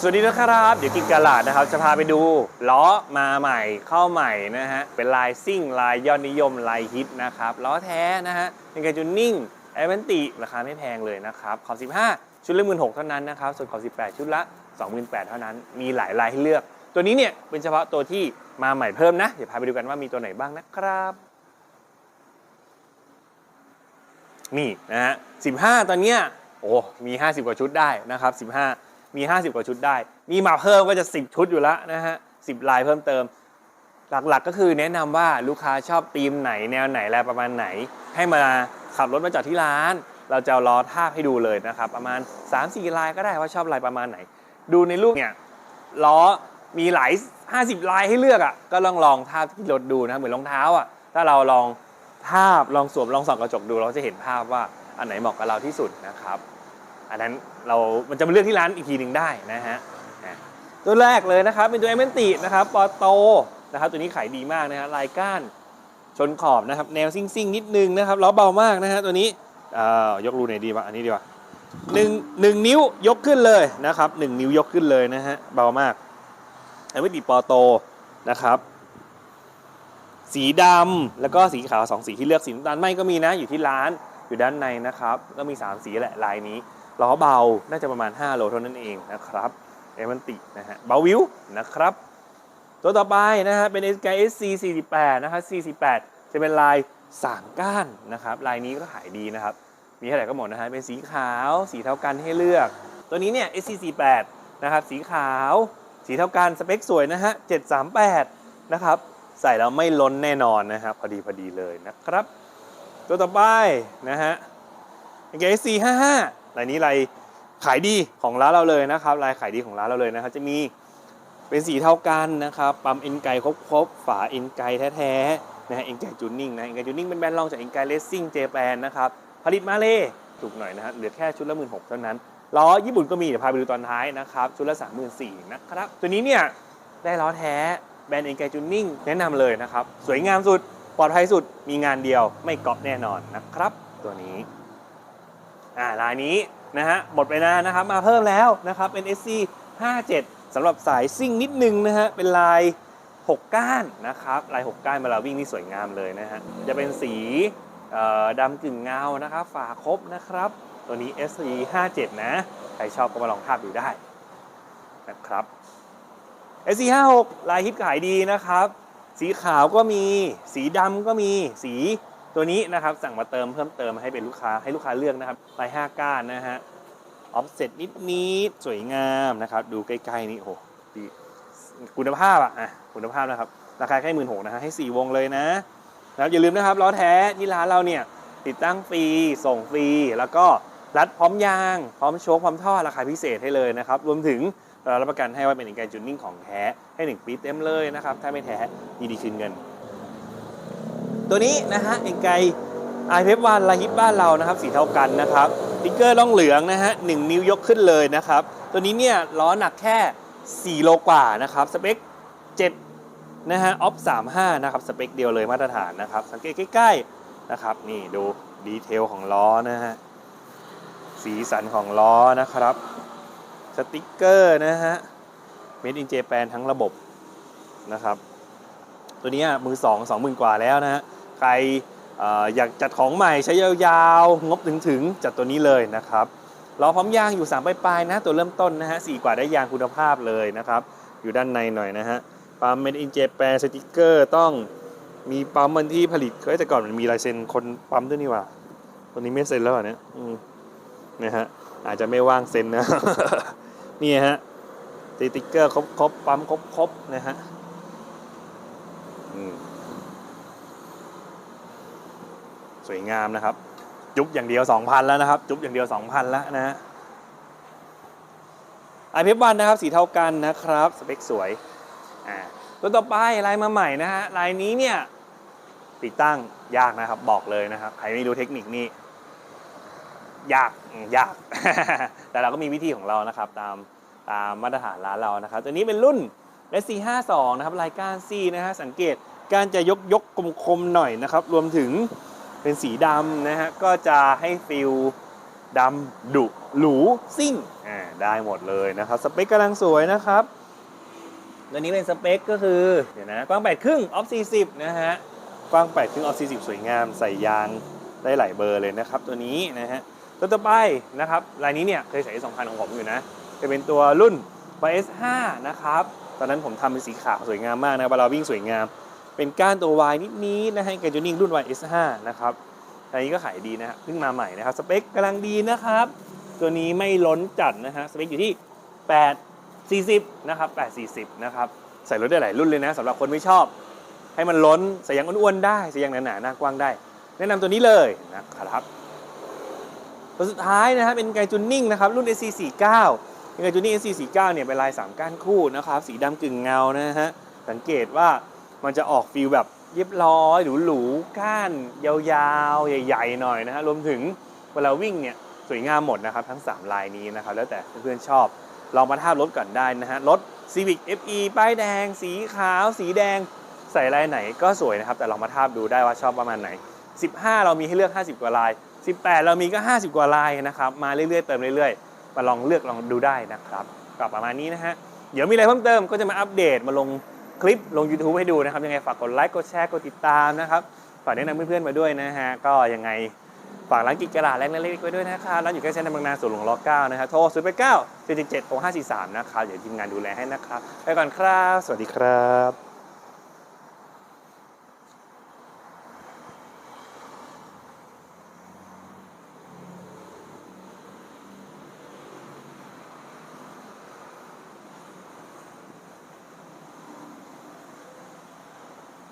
สวัสดีนะครับ เดี๋ยวกินกาลาดนะครับ จะพาไปดูล้อมาใหม่เข้าใหม่นะฮะ เป็นลายซิ่งลายยอดนิยมลายฮิตนะครับ ล้อแท้นะฮะเป็นการจูนนิ่งแอเวนติราคาไม่แพงเลยนะครับขอบ15 ชุดละหมื่นหเท่านั้นนะครับ ส่วนขอบ18 ชุดละ 28,000 เท่านั้น มีหลายลายให้เลือก ตัวนี้เนี่ยเป็นเฉพาะตัวที่มาใหม่เพิ่มนะ เดี๋ยวพาไปดูกันว่ามีตัวไหนบ้างนะครับนี่นะฮะ15 ตอนเนี้ยโอ้ มี 50 กว่าชุดได้นะครับ 15 มี 50 กว่าชุดได้ มีมาเพิ่มก็จะ 10 ชุดอยู่แล้วนะฮะ10ลายเพิ่มเติม หลักๆก็คือแนะนำว่าลูกค้าชอบธีมไหนแนวไหนอะไรประมาณไหน ให้มาขับรถมาจอดที่ร้าน เราจะเอาล้อทาให้ดูเลยนะครับ ประมาณ 3-4 ลายก็ได้ว่าชอบลายประมาณไหน ดูในรูปเนี่ยล้อมีหลาย 50 ลายให้เลือกอะก็ลองลองทาบที่รถดูนะเหมือนรองเท้าอะถ้าเราลองทาบลองสวมลองส่องกระจกดูเราจะเห็นภาพว่าอันไหนเหมาะกับเราที่สุดนะครับ อันนั้นเรามันจะมาเลือกที่ร้านอีกทีหนึ่งได้นะฮะตัวแรกเลยนะครับเป็นตัวเอเมนตินะครับปอโตนะครับตัวนี้ขายดีมากนะฮะลายก้านชนขอบนะครับแนวซิ่งๆนิดนึงนะครับล้อเบามากนะฮะตัวนี้เอ่อยกรูไหนดีวะอันนี้ดีว่าหนึ่งหนึ่งนิ้วยกขึ้นเลยนะครับหนึ่งนิ้วยกขึ้นเลยนะฮะเบามากเอเมนติปอโตนะครับ สีดำแล้วก็สีขาวสองสีที่เลือกสีน้ำตาลไหมก็มีนะอยู่ที่ร้านอยู่ด้านในนะครับก็มี 3 สีแหละลายนี้ ล้อเบาน่าจะประมาณ 5 โลเท่านั้นเองนะครับเอมันตินะฮะเบาวิวนะครับ ตัวต่อไปนะฮะเป็น SKSC 48นะครับ48 จะเป็นลายสามก้านนะครับลายนี้ก็ขายดีนะครับ มีอะไรก็หมดนะฮะเป็นสีขาว สีเท่ากันให้เลือก ตัวนี้เนี่ย SC 48นะครับสีขาว สีเท่ากันสเปคสวยนะฮะ738นะครับใส่แล้วไม่ล้นแน่นอนนะครับพอดีพอดีเลยนะครับ ตัวต่อไปนะฮะ SC 55 รายนี้รายขายดีของร้านเราเลยนะครับรายขายดีของร้านเราเลยนะครับ จะมีเป็นสีเท่ากันนะครับปั๊มเอ็นไกครบๆฝาเอ็นไกแท้ๆนะฮะเอ็นไกจูนนิ่งนะเอ็นไกจูนนิ่งเป็นแบรนด์รองจากเอ็นไกเลสซิ่งเจแปนนะครับผลิตมาเลยถูกหน่อยนะครับเหลือแค่ชุดละหมื่นหกเท่านั้นล้อญี่ปุ่นก็มีเดี๋ยวพาไปดูตอนท้ายนะครับชุดละสามหมื่นสี่นะครับตัวนี้เนี่ยได้ล้อแท้แบรนด์เอ็นไกจูนนิ่งแนะนำเลยนะครับสวยงามสุดปลอดภัยสุดมีงานเดียวไม่ก๊อปแน่นอนนะครับ ตัวนี้ อ่าลายนี้นะฮะหมดไปนานนะครับมาเพิ่มแล้วนะครับเป็น SC 57สำหรับสายซิ่งนิดนึงนะฮะเป็นลาย 6 ก้านนะครับลาย 6 ก้านเวลาวิ่งนี่สวยงามเลยนะฮะจะเป็นสีเอ่อดำกึ่งเงานะครับฝาครบนะครับ ตัวนี้ SC 57นะใครชอบก็มาลองทาบดูได้นะครับ SC 56ลายฮิตขายดีนะครับ สีขาวก็มี สีดำก็มีสี ตัวนี้นะครับสั่งมาเติมเพิ่มเติมให้เป็นลูกค้าให้ลูกค้าเลือกนะครับลาย5ก้านนะฮะออฟเซ็ตนิดนิดสวยงามนะครับ ดูใกล้ๆนี่โอ้โหดีคุณภาพอะอะคุณภาพนะครับ ราคาแค่หมื่นหกนะฮะให้4วงเลยนะนะครับอย่าลืมนะครับล้อแท้ที่ร้านเราเนี่ยติดตั้งฟรีส่งฟรีแล้วก็รัดพร้อมยาง พร้อมโชคพร้อมท่อราคาพิเศษให้เลยนะครับ รวมถึงเรารับประกันให้ว่าเป็นการจูนนิ่งของแท้ให้ 1 ปีเต็มเลยนะครับ ถ้าไม่แท้ยินดีคืนเงิน ตัวนี้นะฮะเอ็นไกไอเพฟวันลาฮิปบ้านเรานะครับสีเท่ากันนะครับติ๊กเกอร์ล่องเหลืองนะฮะหนึ่งนิ้วยกขึ้นเลยนะครับ ตัวนี้เนี่ยล้อหนักแค่ 4 โลกว่านะครับสเปค7นะฮะออฟ35นะครับสเปคเดียวเลยมาตรฐานนะครับ สังเกตใกล้ๆนะครับนี่ดูดีเทลของล้อนะฮะสีสันของล้อนะครับสติ๊กเกอร์นะฮะ Made in Japan ทั้งระบบนะครับ ตัวนี้มือสองสองหมื่นกว่าแล้วนะฮะ ใครออยากจัดของใหม่ใช้ยาวๆ งบถึงๆ จัดตัวนี้เลยนะครับล้อพร้อมยางอยู่3ปลายๆนะตัวเริ่มต้นนะฮะสี่กว่าได้ยางคุณภาพเลยนะครับ อยู่ด้านในหน่อยนะฮะปั๊ม Made in Japan สติกเกอร์ต้องมีปั๊มวันที่ผลิตเคยแต่ก่อนมันมีลายเซ็นคนปั๊มด้วยนี่ว่าตัวนี้ไม่เซ็นแล้วเหรอเนี่ยนะฮะอาจจะไม่ว่างเซ็นนะนี่ฮะสติกเกอร์ครบครบปั๊มครบครบนะฮะอืม สวยงามนะครับจุ๊บอย่างเดียว 2,000 แล้วนะครับจุ๊บอย่างเดียว 2,000 แล้วนะฮะไอเพฟวันนะครับสีเท่ากันนะครับสเปคสวยอ่าตัวต่อไปลายมาใหม่นะฮะลายนี้เนี่ยติดตั้งยากนะครับบอกเลยนะครับใครไม่รู้เทคนิคนี่ยากยาก แต่เราก็มีวิธีของเรานะครับ ตามตามมาตรฐานร้านเรานะครับ ตัวนี้เป็นรุ่น SC52 นะครับลายก้านซี่นะฮะสังเกตการจะยกยกคมๆหน่อยนะครับ รวมถึง เป็นสีดำนะฮะ ก็จะให้ฟิลดำดุหรูซิ่งอ่าได้หมดเลยนะครับ สเปคกำลังสวยนะครับ ตัวนี้เป็นสเปคก็คือ เดี๋ยวนะ กว้าง8ครึ่งออฟ40 นะฮะ กว้าง8ครึ่งออฟ40 สวยงาม ใส่ยางได้หลายเบอร์เลยนะครับ ตัวนี้นะฮะ ตัวต่อไปนะครับ ลายนี้เนี่ยเคยใส่2,000 ของผมอยู่นะ จะเป็นตัวรุ่น YS5 นะครับ ตอนนั้นผมทำเป็นสีขาวสวยงามมากนะเวลาวิ่งสวยงาม เป็นก้านตัว Y นิดนี้นะฮะแกจูนิ่งรุ่น YS5 นะครับอันนี้ก็ขายดีนะฮะเพิ่งมาใหม่นะครับ สเปคกำลังดีนะครับ ตัวนี้ไม่ล้นจัดนะฮะสเปคอยู่ที่ 8 40 นะครับ 8 40 นะครับ ใส่รถได้หลายรุ่นเลยนะสำหรับคนไม่ชอบ ให้มันล้นใส่ยางอ้วนๆได้ใส่ยางหนาๆหน้ากว้างได้ แนะนำตัวนี้เลยนะครับตัวสุดท้ายนะครับเป็นไกจูนิ่งนะครับรุ่น SC49 เป็นไกจูนิ่ง SC49 เนี่ยเป็นลาย3ก้านคู่นะครับสีดำกึ่งเงานะฮะสังเกตว่า มันจะออกฟิลแบบเรียบร้อยหรูๆก้านยาวๆ ใหญ่ๆ หน่อยนะฮะรวมถึงเวลาวิ่งเนี่ยสวยงามหมดนะครับ ทั้ง 3 ลายนี้นะครับ แล้วแต่เพื่อนๆชอบ ลองมาทาบรถก่อนได้นะฮะรถ Civic FE ป้ายแดง สีขาว สีแดง ใส่ลายไหนก็สวยนะครับ แต่ลองมาทาบดูได้ว่าชอบประมาณไหน 15 เรามีให้เลือก 50 กว่าลาย 18 เรามีก็ 50 กว่าลายนะครับ มาเรื่อยๆ เติมเรื่อยๆ มาลองเลือกลองดูได้นะครับก็ประมาณนี้นะฮะเดี๋ยวมีอะไรเพิ่มเติมก็จะมาอัปเดตมาลง คลิปลง YouTube ให้ดูนะครับ ยังไงฝากกดไลค์กดแชร์กดติดตามนะครับฝากแนะนำเพื่อนๆมาด้วยนะฮะก็ยังไงฝากร้านกิจกระดาษแรงเล็กๆไว้ด้วยนะครับร้านอยู่ใกล้เซ็นทรัลบางนาสวนหลวงร9นะฮะโทร0 8 9 4 7 6 5 4 3นะครับเดี๋ยวทีมงานดูแลให้นะครับไปก่อนครับ สวัสดีครับ